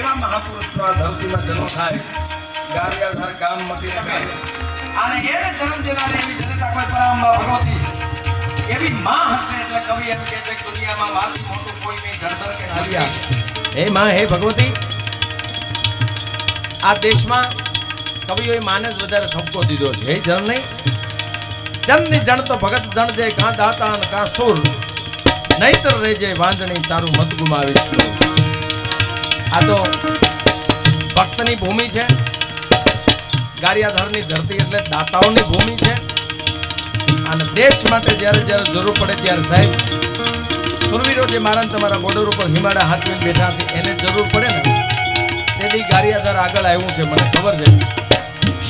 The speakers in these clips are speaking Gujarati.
એવા મહાપુરુષનો આ ધરતીમાં જન્મ થાય, ગારિયાધાર ગામમાંથી ને બેન. અને એને જન્મ દેનારી એવી જનતા કોઈ પરાંબા ભગવતી એવી માં હશે એટલે કવિ એમ કહે છે દુનિયામાં મારું મોટું કોઈ નહીં ધરધર કે નાલિયા હે માં, હે ભગવતી. આ દેશમાં કવિઓએ માને જ વધારે ઠપકો દીધો છે. હે જન નહીં? જનની જણ તો ભગત જણ જે કાં દાતા કાં સુર. નહીતર રેજે વાંદણી તારું મત ગુમાવીશ. આ તો ભક્તની ભૂમિ છે. ગારિયાધરની ધરતી એટલે દાતાઓની ભૂમિ છે. અને દેશ માટે જ્યારે જ્યારે જરૂર પડે ત્યારે સાહેબ સુરવીરો જે મારા તમારા બોર્ડર ઉપર હિમાડા હાથવીને બેઠા છે, એને જરૂર પડે ને, તેથી ગારિયાધાર આગળ આવ્યું છે મને ખબર છે.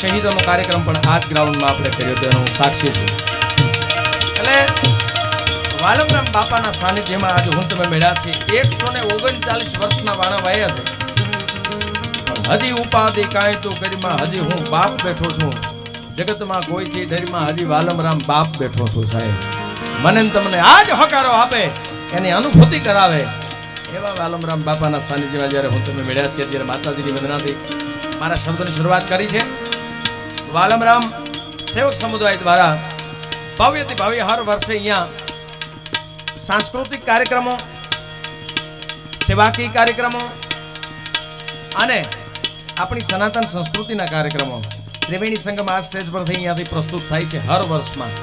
શહીદોનો કાર્યક્રમ પણ આ જ ગ્રાઉન્ડમાં આપણે કર્યો હતો, એનો હું સાક્ષી છું. એટલે વાલમરામ બાપાના સાનિધ્યમાં આજે હું તમે મેળ્યા છે એકસો ને ઓગણચાલીસ વર્ષના વાણા વાયા છે. હજી ઉપાધિ કાંઈ તો કરીમાં હજી હું બાપ બેઠો છું. જગતમાં કોઈથી ડરીમાં હજી વાલમરામ બાપ બેઠો છું સાહેબ. મને તમને આ જ હકારો આપે, એની અનુભૂતિ કરાવે. એવા વાલમરામ બાપાના સાનિધ્યમાં જ્યારે હું તમે મળ્યા છે ત્યારે માતાજીની વંદનાથી મારા શબ્દની શરૂઆત કરી છે. વાલમરામ સેવક સમુદાય દ્વારા ભવ્યથી ભવ્ય હર વર્ષે અહીંયા સાંસ્કૃતિક કાર્યક્રમો, સેવાકીય કાર્યક્રમો અને આપણી સનાતન સંસ્કૃતિના કાર્યક્રમો ત્રિવેણી સંગમ આ સ્ટેજ પરથી અહીંયાથી પ્રસ્તુત થાય છે હર વર્ષમાં.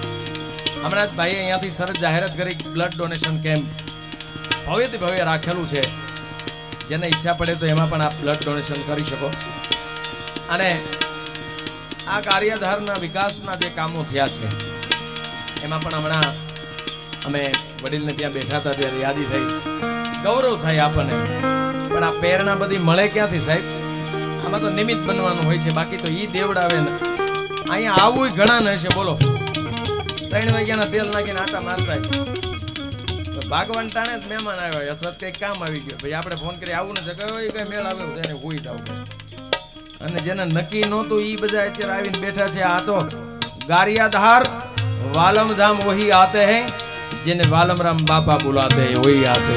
હમણાં જ ભાઈએ અહીંયાથી સરસ જાહેરાત કરી બ્લડ ડોનેશન કેમ્પ ભવ્યથી ભવ્ય રાખેલું છે. જેને ઈચ્છા પડે તો એમાં પણ આપ બ્લડ ડોનેશન કરી શકો. અને આ કાર્યધારના વિકાસના જે કામો થયા છે, એમાં પણ હમણાં અમે વડીલને ત્યાં બેઠા હતા, ત્યારે યાદી થઈ. ગૌરવ થાય આપણને. પણ આ પ્રેરણા બધી મળે ક્યાંથી સાહેબ? આમાં તો નિમિત્ત બનવાનું હોય છે, બાકી તો ઈ દેવડાવે ને. અહીંયા આવું ઘણા ને છે બોલો. ત્રણ વાગ્યાના તેલ નાખીને આટા મારતા તો ભાગવાન ટાણે જ મહેમાન આવ્યા અથવા કંઈક કામ આવી ગયો. ભાઈ, આપણે ફોન કરી, આવું ને જગ્યા હોય, કઈ મેળ આવ્યો તો એને હોઈ જાવ અને જેને નક્કી નહોતું, ઈ બધા અત્યારે આવીને બેઠા છે. આ તો ગારિયાધાર, વાલમધામ વહી આતે હૈ. જેને વાલમરામ બાપા બોલાતે હોય આપે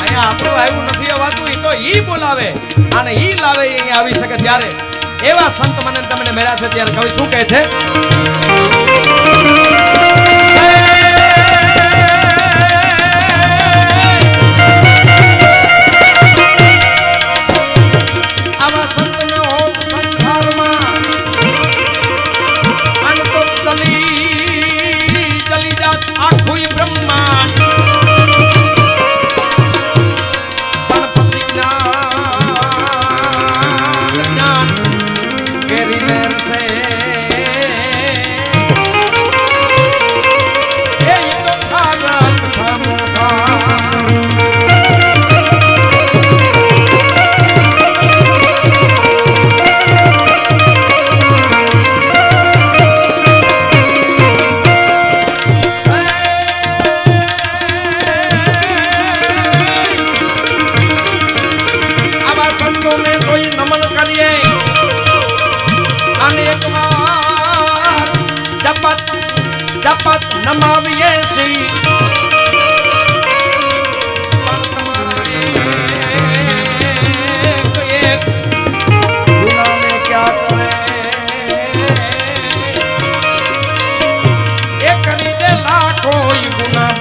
અહીંયા આપણું આવ્યું નથી અવાતું એ તો ઈ બોલાવે અને ઈ લાવે અહીંયા આવી શકે ત્યારે. એવા સંત મને તમને મળ્યા છે ત્યારે કવિ શું કહે છે?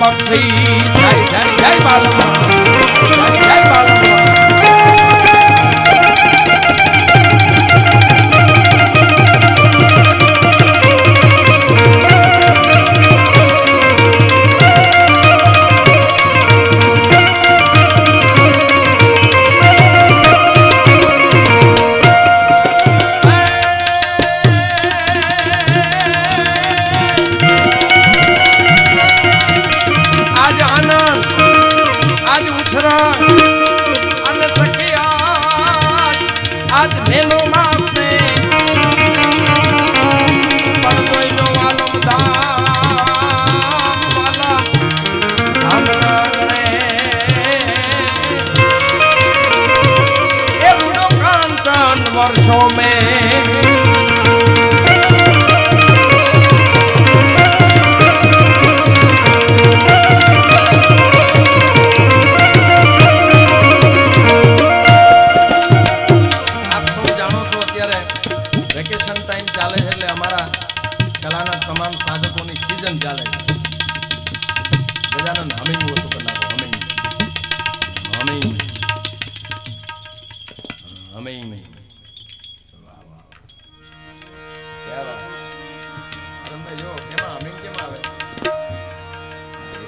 બક્ષી જય જય બાલમા.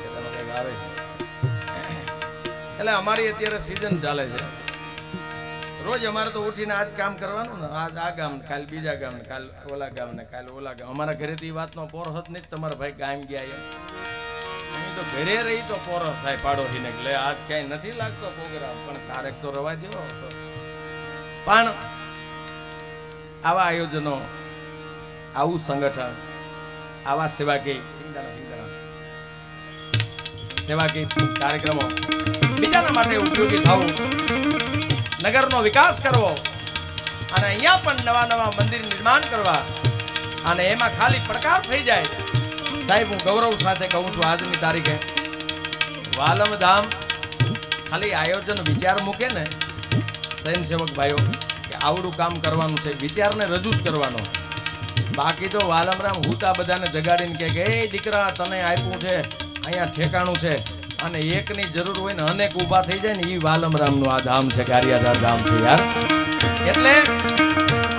કદાચ કંઈક આવે એટલે અમારી અત્યારે સિઝન ચાલે છે. રોજ અમારે તો ઉઠીને આજ કામ કરવાનું આજ આ ગામ કાલ બીજા ગામ કાલ ઓલા ગામ ને, કાલ ઓલા ગામ. અમારા ઘરેથી વાતનો પોર હત નહીં તમારા ભાઈ ગામ ગયા ઘરે રહી તો પોરો થાય પાડોશીને કે લે, આજ ક્યાંય નથી લાગતો પ્રોગ્રામ, પણ ક્યારેક તો રવા દો પણ આવા આયોજનો, આવું સંગઠન, આવા સેવાકીય, સિંગદાણા સિંગદાણા, સેવાકીય કાર્યક્રમો બીજાના માટે ઉપયોગી થવું, નગરનો વિકાસ કરવો, અને અહીંયા પણ નવા નવા મંદિર નિર્માણ કરવા, અને એમાં ખાલી પડકાર થઈ જાય સાહેબ, હું ગૌરવ સાથે કહું છું, આજની તારીખે વાલમ ધામ ખાલી આયોજન વિચાર મૂકે ને, સ્વયંસેવક ભાઈઓ, કે આવડું કામ કરવાનું છે, વિચારને રજૂ જ કરવાનો. બાકી તો વાલમરામ હુતા બધાને જગાડીને કે એ દીકરા, તને આપ્યું છે, અહીંયા ઠેકાણું છે. અને એકની જરૂર હોય ને અનેક ઊભા થઈ જાય ને એ વાલમરામનું આ ધામ છે ગારિયાધાર ધામ છે, યાર. એટલે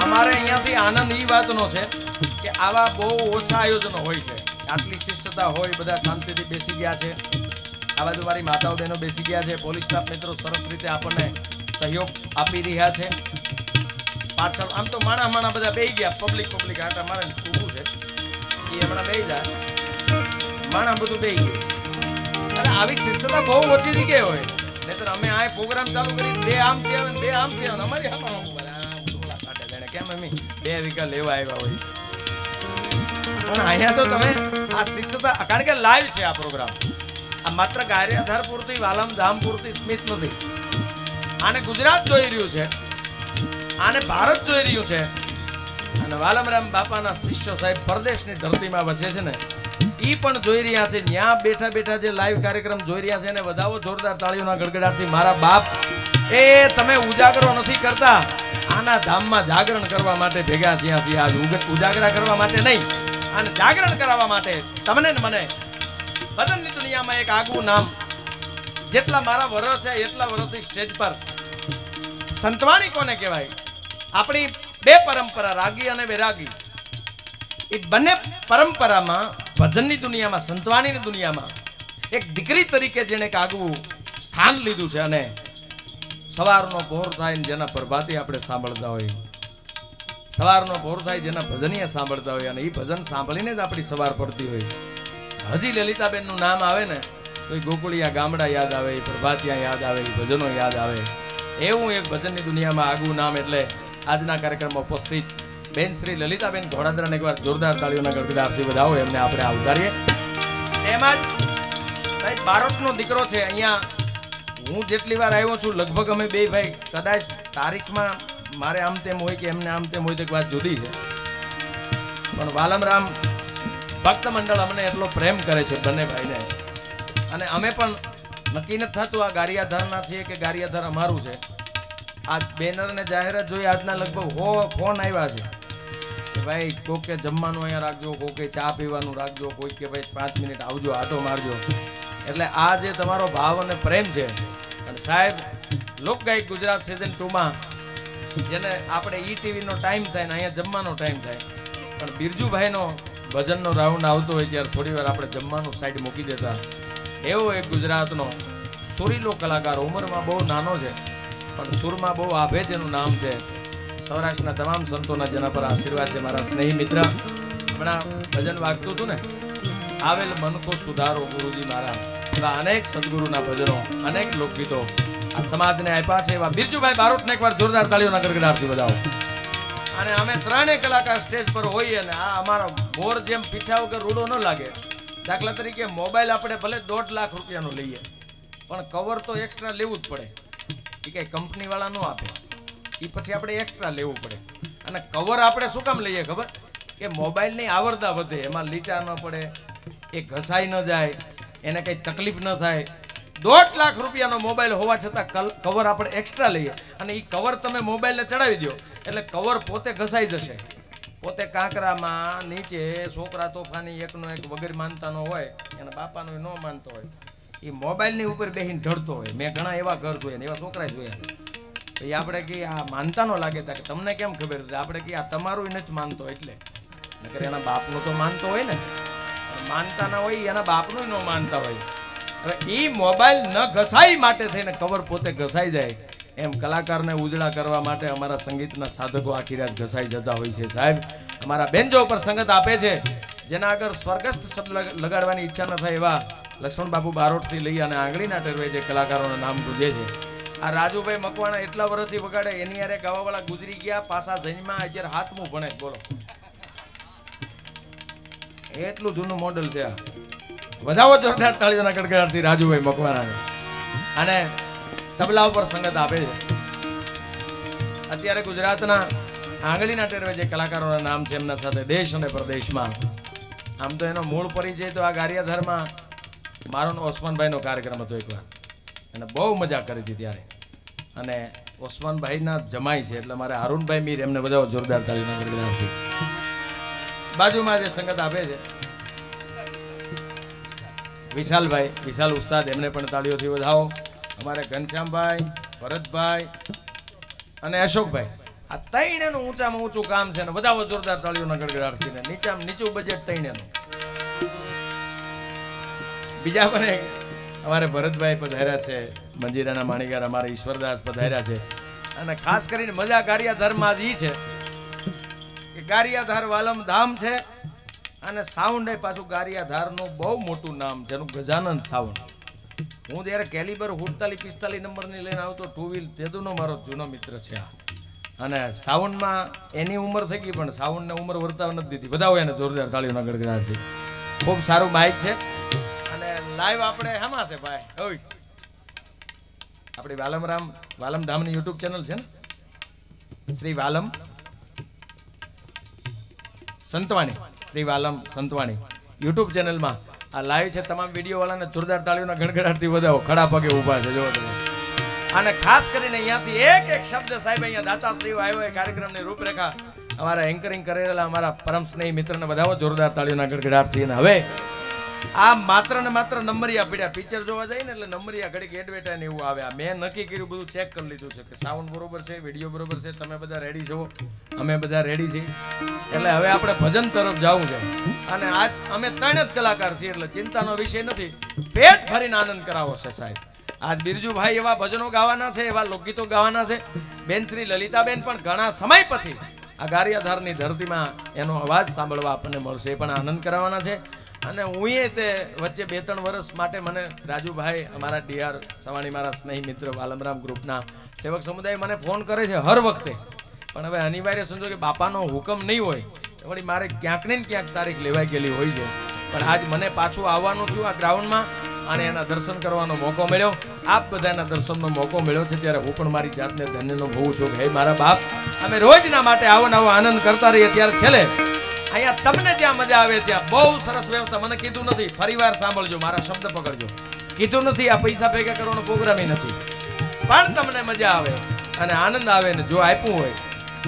અમારે અહીંયાથી આનંદ એ વાતનો છે કે આવા બહુ ઓછા આયોજનો હોય છે. આટલી શિસ્તતા હોય બધા શાંતિથી બેસી ગયા છે. આ બાજુ મારી માતાઓ બહેનો બેસી ગયા છે. પોલીસ સ્ટાફ મિત્રો સરસ રીતે આપણને સહયોગ આપી રહ્યા છે. પાછળ આમ તો માણા માણા બધા બે ગયા. પબ્લિક પબ્લિક આટા મારે ઊભું છે. એ હમણાં બે જાય. માણા બધું બે ગયું. અને આવી શિસ્તતા બહુ ઓછી જગ્યાએ હોય. નહીં અમે આ પ્રોગ્રામ ચાલુ કરી બે આમ થયા બે આમ થયા અમારી હા બે વીઘા લેવા આવ્યા હોય? પણ અહીંયા તો તમે આ શિષ્યતા કારણ કે લાઈવ છે આ પ્રોગ્રામ આ માત્ર કાર્યાધાર પૂરતી વાલમ ધામ પૂરતી સ્મિત નથી. આને ગુજરાત જોઈ રહ્યું છે. આને ભારત જોઈ રહ્યું છે. અને વાલમરામ બાપાના શિષ્ય સાહેબ પરદેશની ધરતીમાં વસે છે ને એ પણ જોઈ રહ્યા છે. ત્યાં બેઠા બેઠા જે લાઈવ કાર્યક્રમ જોઈ રહ્યા છે, એને વધાવો જોરદાર તાળીઓના ગડગડાટથી મારા બાપ. એ તમે ઉજાગરો નથી કરતા. આના ધામમાં જાગરણ કરવા માટે ભેગા થયા છીએ. આજ ઉજાગરા કરવા માટે નહીં. અને જાગરણ કરાવવા માટે તમને ને મને ભજનની દુનિયામાં એક આગવું નામ. જેટલા મારા વરો છે, એટલા વરોથી સ્ટેજ પર સંતવાણી કોને કહેવાય? આપણી બે પરંપરા, રાગી અને વૈરાગી. એ બંને પરંપરામાં, ભજનની દુનિયામાં, સંતવાણીની દુનિયામાં એક દીકરી તરીકે જેણે એક આગવું સ્થાન લીધું છે અને સવારનો પહોર થાય જેના પ્રભાતી આપણે સાંભળતા હોઈએ. સવારનો ભોર થાય, જેના ભજનીય સાંભળતા હોય અને એ ભજન સાંભળીને જ આપણી સવાર પડતી હોય. હજી લલિતાબેનનું નામ આવે ને, તો એ ગોકુળિયા ગામડા યાદ આવે એ પ્રભાતિયા યાદ આવે એ ભજનો યાદ આવે. એવું એક ભજનની દુનિયામાં આગવું નામ એટલે આજના કાર્યક્રમમાં ઉપસ્થિત બેન શ્રી લલિતાબેન ઘોડાદરાને એકવાર જોરદાર તાળીઓના ગડગડાટથી વધાવો, એમને આપણે આવકારીએ. એમાં જ સાહેબ બારોટનો દીકરો છે, અહીંયા હું જેટલી વાર આવ્યો છું, લગભગ અમે બે ભાઈ કદાચ તારીખમાં મારે આમ તેમ હોય કે એમને આમ તેમ હોય તો એક વાત જુદી છે. પણ વાલમરામ ભક્ત મંડળ અમને એટલો પ્રેમ કરે છે બંને ભાઈને. અને અમે પણ નક્કી નથી થતું આ ગારિયાધરના છીએ કે ગારિયાધર અમારું છે. આ બેનરને જાહેરાત જોઈ આજના લગભગ હો ફોન આવ્યા છે. કે ભાઈ કોક કે જમવાનું અહીંયા રાખજો, કોક કે ચા પીવાનું રાખજો કોઈ કે ભાઈ પાંચ મિનિટ આવજો, આટો મારજો. એટલે આ જે તમારો ભાવ અને પ્રેમ છે. અને સાહેબ, લોકગાયક ગુજરાત સિઝન ટુમાં જેને આપણે ઈ ટીવીનો ટાઈમ થાય ને અહીંયા જમવાનો ટાઈમ થાય. પણ બિરજુભાઈનો ભજનનો રાઉન્ડ આવતો હોય ત્યારે થોડી વાર આપણે જમવાનું સાઈડ મૂકી દેતા. એવો એક ગુજરાતનો સુરીલો કલાકાર ઉંમરમાં બહુ નાનો છે, પણ સુરમાં બહુ આભે જેનું નામ છે. સૌરાષ્ટ્રના તમામ સંતોના જેના પર આશીર્વાદ છે મારા સ્નેહી મિત્ર. હમણાં ભજન વાગતું હતું ને, આવેલ મન કો સુધારો ગુરુજી મારા. અનેક સદગુરુના ભજનો, અનેક લોકગીતો આ સમાજને આપ્યા છે એવા બિરજુભાઈ બારોટને એકવાર જોરદાર તાળીઓના ગડગડાટથી બજાવો અને અમે ત્રણેય કલાકાર સ્ટેજ પર હોઈએ ને આ અમારો મોર જેમ પીછા વગર રૂડો ન લાગે. દાખલા તરીકે મોબાઈલ આપણે ભલે દોઢ લાખ રૂપિયાનો લઈએ, પણ કવર તો એક્સ્ટ્રા લેવું જ પડે. એ કંઈ કંપનીવાળા ન આપે. એ પછી આપણે એક્સ્ટ્રા લેવું પડે. અને કવર આપણે શું કામ લઈએ ખબર? કે મોબાઈલની આવરદા વધે, એમાં લીટા ન પડે, એ ઘસાઈ ન જાય, એને કંઈ તકલીફ ન થાય. દોઢ લાખ રૂપિયાનો મોબાઈલ હોવા છતાં કવર આપણે એક્સ્ટ્રા લઈએ. અને એ કવર તમે મોબાઈલને ચડાવી દો એટલે કવર પોતે ઘસાઈ જશે. પોતે કાંકરામાં નીચે છોકરા તોફાની એકનો એક વગર માનતાનો હોય, એના બાપાનો ન માનતો હોય. એ મોબાઈલની ઉપર બેહીને ઢળતો હોય. મેં ઘણા એવા ઘર જોયા એવા છોકરા જોયા. એ આપણે કે આ માનતા નો લાગે તા કે તમને કેમ ખબર હતી આપણે કે આ તમારું નથી માનતો એટલે. નકર એના બાપનું તો માનતો હોય ને. માનતા ના હોય, એના બાપનું ન માનતા હોય. એ મોબાઈલ ન ઘસાઈ માટે થઈને કવર પોતે ઘસાઈ જાય. એમ કલાકારને ઉજળા કરવા માટે અમારા સંગીતના સાધકો આખી રાત ઘસાઈ જતા હોય છે સાહેબ. અમારા બેનજો પર સંગત આપે છે. જેના આગળ સ્વર્ગસ્થ શબ્દ લગાડવાની ઈચ્છા ન થાય એવા લક્ષ્મણ બાબુ બારોટથી લઈ અને આંગળીના ટેરવે જે કલાકારોના નામ ગુજે છે. આ રાજુભાઈ મકવાણા એટલા વર્ષથી વગાડે, એની યારે ગાવાવાળા ગુજરી ગયા, પાછા જન્મા અત્યારે હાથમું ભણે. બોલો. એટલું જૂનું મોડલ છે આ. વધાવો જોરદાર તાળીઓના ગડગડાટથી રાજુભાઈ મકવાણાને. અને તબલા ઉપર સંગત આપે છે. અત્યારે ગુજરાતના આંગળીના ટેરવે જે કલાકારોના નામ છે, એમના સાથે દેશ અને પ્રદેશમાં. આમ તો એનો મૂળ પરિચય તો આ ગારિયાધારમાં મારો ઓસમાનભાઈનો કાર્યક્રમ હતો એકવાર. અને બહુ મજા કરી હતી ત્યારે. અને ઓસમાનભાઈના જમાઈ છે, એટલે મારે હારૂનભાઈ મીર એમને બધા જોરદાર ગડગડાટથી બાજુમાં જે સંગત આપે છે વિશાલભાઈ, વિશાલ ઉસ્તાદ, એમને પણ તાળીઓથી વધાવો. અમારે ઘનશ્યામભાઈ, ભરતભાઈ અને અશોકભાઈ. આ તૈણેનું ઊંચામાં ઊંચું કામ છે ને વધાવો જોરદાર તાળીઓના ગડગડાટથી નીચામાં નીચું બજેટ તૈણેનું બીજા પણ એક અમારે ભરતભાઈ પધાર્યા છે, મંજીરાના માણીગાર અમારે ઈશ્વરદાસ પધાર્યા છે. અને ખાસ કરીને મજા ગારિયાધારમાં જ એ છે કે ગારિયાધાર વાલમ ધામ છે. અને સાઉન્ડ પાછું ગારિયાધારનું બહુ મોટું નામ એનું ગજાનંદ સાઉન્ડ. હું જ્યારે કેલિબર હુડતાલી પિસ્તાલીસ નંબરની લઈને આવતો ટુ વ્હીલ તેદુનો મારો જૂનો મિત્ર છે આ. અને સાઉન્ડમાં એની ઉંમર થઈ ગઈ પણ સાઉન્ડને ઉંમર વર્તાવ નથી દીધી. બધા હોય એને જોરદાર તાળીઓના ગડગડાટથી. ખૂબ સારું માઇક છે. અને લાઈવ આપણે હેમાં છે ભાઈ? હવે આપણી વાલમરામ, વાલમધામની યુટ્યુબ ચેનલ છે ને? શ્રી વાલમ સંતવાણી. શ્રી વાલમ સંતવાણી. યુટ્યુબ ચેનલમાં આ લાઈવ છે. તમામ વીડિયો વાળાને જોરદાર તાળીઓના ગણગડાટથી વધાવો. ખડા પગે ઊભા છે. જોવો તમે. અને ખાસ કરીને અહીંયાથી એક એક શબ્દ સાહેબ અહીંયા દાતાશ્રીઓ આવ્યો એ કાર્યક્રમની રૂપરેખા અમારા એન્કરિંગ કરેલા અમારા પરમ સ્નેહી મિત્રને બધાઓ જોરદાર તાળીઓના ગણગડાટથી અને હવે આ માત્ર ને માત્ર નંબરિયા પીડ્યા. પિક્ચર જોવા જાય ને એટલે નંબરિયા ઘડીક એડવેટા ને એવું આવે. મેં નક્કી કર્યું, બધું ચેક કરી લીધું છે કે સાઉન્ડ બરોબર છે વીડિયો બરોબર છે, તમે બધા રેડી છો? અમે બધા રેડી છીએ. એટલે હવે આપણે ભજન તરફ જવું છે. અને આજ અમે ત્રણ જ કલાકાર છીએ, એટલે ચિંતાનો વિષય નથી. પેટ ભરીને આનંદ કરાવો છે સાહેબ. આજ બિરજુભાઈ એવા ભજનો ગાવાના છે, એવા લોકગીતો ગાવાના છે. બેન શ્રી લલિતાબેન પણ ઘણા સમય પછી આ ગારિયાધારની ધરતીમાં એનો અવાજ સાંભળવા આપણને મળશે. એ પણ આનંદ કરાવવાના છે. અને હું તે વચ્ચે બે ત્રણ વર્ષ માટે મને રાજુભાઈ, અમારા ડીઆર સવાણી મારા સ્નેહી મિત્ર વાલમરામ ગ્રુપના સેવક સમુદાય મને ફોન કરે છે હર વખતે. પણ હવે અનિવાર્ય સમજો કે બાપાનો હુકમ નહીં હોય વળી મારે ક્યાંક ને ક્યાંક તારીખ લેવાઈ ગયેલી હોય છે. પણ આજ મને પાછું આવવાનું છું આ ગ્રાઉન્ડમાં અને એના દર્શન કરવાનો મોકો મળ્યો. આપ બધાના દર્શનનો મોકો મળ્યો છે ત્યારે હું પણ મારી જાતને ધન્યનો ભવું છું. કે મારા બાપ, અમે રોજના માટે આવો નવો આનંદ કરતા રહીએ. ત્યારે છેલ્લે અહીંયા તમને જ્યાં મજા આવે ત્યાં બહુ સરસ વ્યવસ્થા. મને કીધું નથી, ફરીવાર સાંભળજો, મારા શબ્દ પકડજો. કીધું નથી, આ પૈસા ભેગા કરવાનો પ્રોગ્રામ નથી. પણ તમને મજા આવે અને આનંદ આવે ને જો આપ્યું હોય,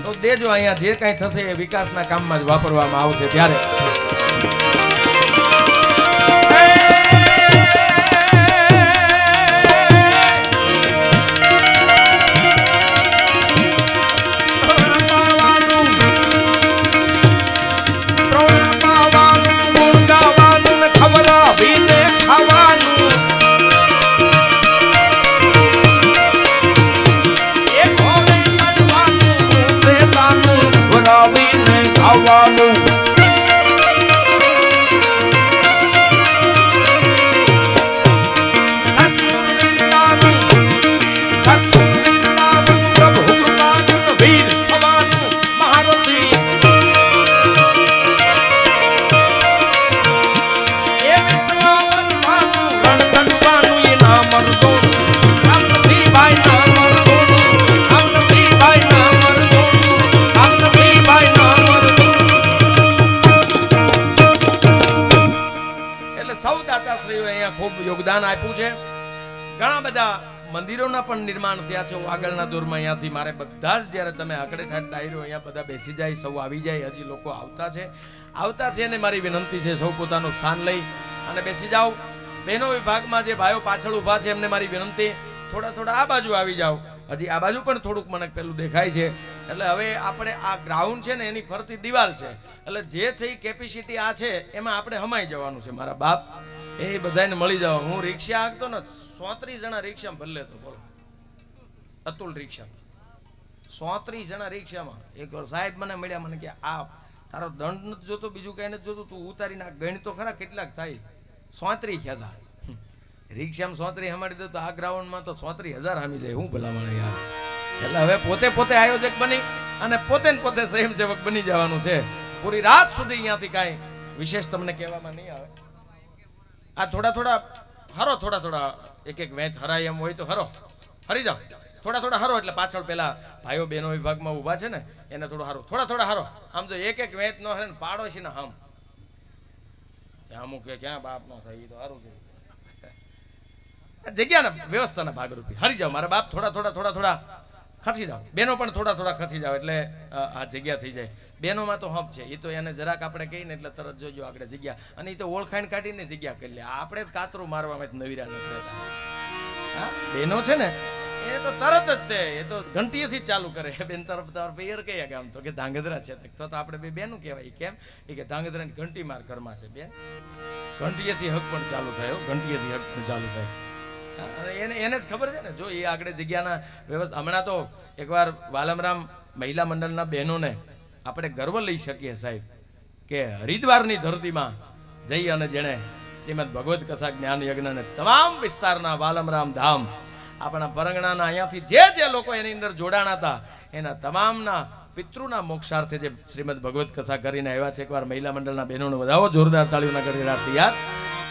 તો દેજો અહીંયા જે કાંઈ થશે એ વિકાસના કામમાં જ વાપરવામાં આવશે ત્યારે. આગળના અહીંયાથી મારે બધા જ જ્યારે તમે આકડે ઠાટ ડાયરો અહીંયા બધા બેસી જાય, સૌ આવી જાય, હજી લોકો આવતા છે. આવતા છે ને મારી વિનંતી છે, સૌ પોતાનું સ્થાન લઈ અને બેસી જાઓ. બહેનો વિભાગમાં જે ભાઈઓ પાછળ ઊભા છે, એમને મારી વિનંતી, થોડા થોડા આ બાજુ આવી જાઓ. હજી આ બાજુ પણ થોડુંક મને પેલું દેખાય છે. એટલે હવે આપણે આ ગ્રાઉન્ડ છે ને, એની ફરતી દિવાલ છે. એટલે જે છે એ કેપેસિટી આ છે, એમાં આપણે હમાઈ જવાનું છે, મારા બાપ. એ બધાને મળી જાવ હું રિક્ષા હાંકતો ને, સોત્રીસ જણા રિક્ષામાં ભલે તો બોલો. અતુલ રિક્ષા. સોત્રીસ જણા રિક્ષામાં. એક સાહેબ મને મળ્યા, મને કે, આ, તારો દંડ નથી જોતો, બીજું કઈ નથી જોતું, તું ઉતારીને આ ગણ તો ખરા કેટલાક થાય. સોત્રી હતા રિક્ષામાં સોત્રી હમાડી દો તો આ ગ્રાઉન્ડમાં તો સોત્રી હજાર હામી જાય, હું ભલામણ યાર એટલે હવે પોતે પોતે આયોજક બની અને પોતે ને પોતે સ્વયંસેવક બની જવાનું છે. પૂરી રાત સુધી અહીંયાથી કાંઈ વિશેષ તમને કહેવામાં નહીં આવે. આ થોડા થોડા, હરો થોડા થોડા, એક એક વેચ હરાય એમ હોય તો હરો. હરી જાઓ. થોડા થોડા હારો એટલે પાછળ પેલા ભાઈઓ બહેનો વિભાગમાં ઊભા છે ને, એને થોડું હારો. થોડા થોડા હારો. આમ જો એક એક વેચ નો હરે ને પાડો છે ને હમ અમુક કે ક્યાં બાપ નો થાય એ તો સારું છે. જગ્યાના વ્યવસ્થાના ભાગરૂપે. હરી જાઓ, મારા બાપ થોડા થોડા થોડા થોડા ખસી જાઓ. બેનો પણ થોડા થોડા ખસી જાઓ એટલે આ જગ્યા થઈ જાય. બેનોમાં તો હપ છે. એ તો એને જરાક આપણે કહીને એટલે તરત જોજો આગળ જગ્યા. અને એ તો ઓળખાણ કાઢીને જગ્યા કરી લે. આપણે કાતરું મારવામાં જ નવીરા નથી રહેતા. હા? બેનો છે ને એ તો તરત જ તે, એ તો ઘંટીએથી ચાલુ કરે. બેન તરફ તરફ પિયર કયા ગામ તો કે ધાંગધ્રા છે. તો તો આપણે બે બેનું કહેવાય કેમ? એ કે ધાંગધ્રાની ઘંટી માર ઘરમાં છે, બેન. ઘંટીએથી હક પણ ચાલુ થયો, ઘંટીએથી હક પણ ચાલુ થાય. એને એને જ ખબર છે ને? જો એ આગળ જગ્યાના વ્યવસ્થા હમણાં તો એકવાર વાલમરામ મહિલા મંડળના બહેનોને આપણે ગર્વ લઈ શકીએ સાહેબ કે હરિદ્વારની ધરતીમાં જઈ અને જેણે શ્રીમદ ભગવત કથા, જ્ઞાન યજ્ઞને તમામ વિસ્તારના વાલમરામ ધામ આપણા પરંગણાના અહીંયાથી જે જે લોકો એની અંદર જોડાણા હતા, એના તમામના પિતૃના મોક્ષાર્થે જે શ્રીમદ ભગવત કથા કરીને આવ્યા છે, એકવાર મહિલા મંડળના બહેનોને વધાવો, જોરદાર તાળીઓના ગડગડાટથી યાદ.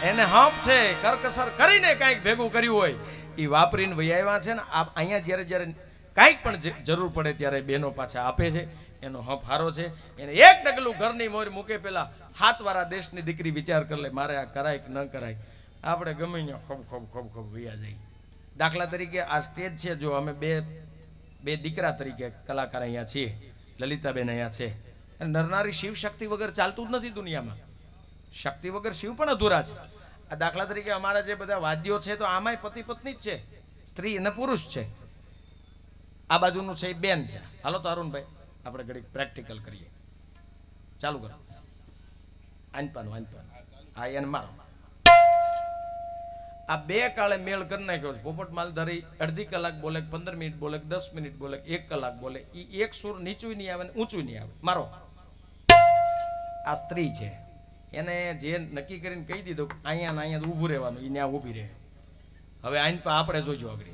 એને હાંપ છે, કરકસર કરીને કાંઈક ભેગું કર્યું હોય, એ વાપરીને વહી આવ્યા છે ને આ અહીંયા જ્યારે જ્યારે કાંઈક પણ જરૂર પડે ત્યારે બહેનો પાછા આપે છે, એનો હપ હારો છે. એને એક ડગલું ઘરની મોર મૂકે પેલા હાથવાળા દેશની દીકરી વિચાર કરી લે, મારે આ કરાય કે ન કરાય? આપણે ગમે ખબ ખબ ખબ ખબ વૈયા જઈ દાખલા તરીકે આ સ્ટેજ છે, જો અમે બે બે દીકરા તરીકે કલાકાર અહીંયા છીએ, લલિતાબેન અહીંયા છે. નરનારી શિવ શક્તિ વગર ચાલતું જ નથી દુનિયામાં. શક્તિ વગર શિવ પણ અધૂરા છે. આ દાખલા તરીકે અમારા જે બધા વાદ્યો છે, તો આમાંય પતિ પત્ની જ છે. સ્ત્રી અને પુરુષ છે. આ બાજુનું છે એ બેન છે. હાલો તો અરુણભાઈ, આપણે ઘડીક પ્રેક્ટિકલ કરીએ. ચાલુ કરો. આનપાન વાનપાન હા, એને મારો. આ બે કાળે મેળ કરી નાખ્યો છે. પોપટ માલધારી અડધી કલાક બોલે, પંદર મિનિટ બોલે, દસ મિનિટ બોલે, એક કલાક બોલે. એ એક સુર નીચું નહીં આવે ને ઊંચું નહીં આવે. મારો. આ સ્ત્રી છે. એને જે નક્કી કરીને કહી દીધું અહીંયા ને અહીંયા ઊભું રહેવાનું એ ત્યાં ઊભી રહે. હવે આઈન પર આપણે જોજો આગળ.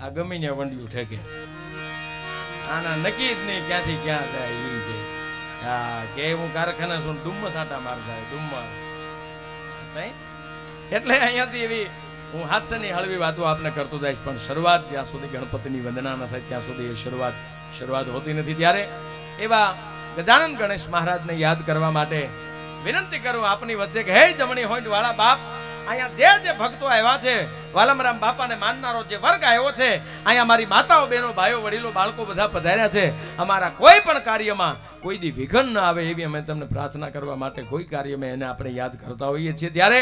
આ ગમી ને વંડિયું ઠેકે. આના નક્કી જ નહીં ક્યાંથી ક્યાં જાય એ કે. હા, કે હું કારખાના છું ડુમ્મસ આટા માર જાય ડુમ્મસ. તઈ? એટલે અહીંયાથી એવી હું હાસ્યની હળવી વાતો આપને કરતો જઈશ, પણ શરૂઆત જ્યાં સુધી ગણપતિની વંદના ન થાય ત્યાં સુધી એ શરૂઆત શરૂઆત હોતી નથી. ત્યારે એવા ગજાનંદ ગણેશ મહારાજને યાદ કરવા માટે વિનંતી કરું આપની વચ્ચે કે, હે જમણી હોય વાળા બાપ, અહીંયા જે જે ભક્તો આવ્યા છે, વાલમરામ બાપાને માનનારો જે વર્ગ આવ્યો છે, અહીંયા મારી માતાઓ, બહેનો, ભાઈઓ, વડીલો, બાળકો બધા પધાર્યા છે. અમારા કોઈ પણ કાર્યમાં કોઈ દી વિઘન ન આવે એવી અમે તમને પ્રાર્થના કરવા માટે કોઈ કાર્યમાં એને આપણે યાદ કરતા હોઈએ છીએ. ત્યારે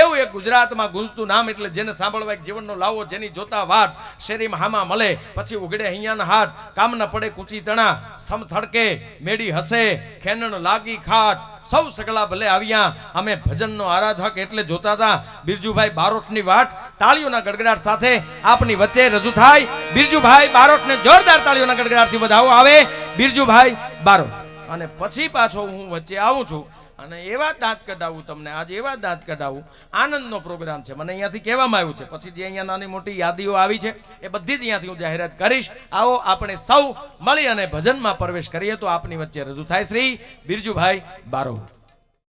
એવું એક ગુજરાતમાં ગુંજતું નામ એટલે જેને સાંભળવા એક જીવનનો લાવો, જેની જોતા વાટ શેરી હામાં મળે, પછી ઉઘડે અહીંયાના હાટ કામ ન પડે કૂચી તણા, સ્તંભ થડકે મેડી હસે, ખેનણ લાગી ખાટ, સૌ સગલા ભલે આવ્યા. અમે ભજનનો આરાધક એટલે જોતા હતા, બિરજુભાઈ બારોટની વાટ તાળીઓના ગડગડાટ સાથે આપની વચ્ચે રજૂ થાય. બિરજુભાઈ બારોટને જોરદાર તાળીઓના ગડગડાટથી વધાવો આવે. બિરજુભાઈ બારોટ. અને પછી પાછો હું વચ્ચે આવું છું અને એવા દાંત કઢાવું તમને, આજે એવા દાંત કઢાવું. આનંદનો પ્રોગ્રામ છે. મને અહીંયાથી કહેવામાં આવ્યું છે. પછી જે અહીંયા નાની મોટી યાદીઓ આવી છે, એ બધી જ અહીંયાથી હું જાહેરાત કરીશ. આવો આપણે સૌ મળી અને ભજનમાં પ્રવેશ કરીએ તો આપની વચ્ચે રજૂ થાય શ્રી બિરજુભાઈ બારોટ.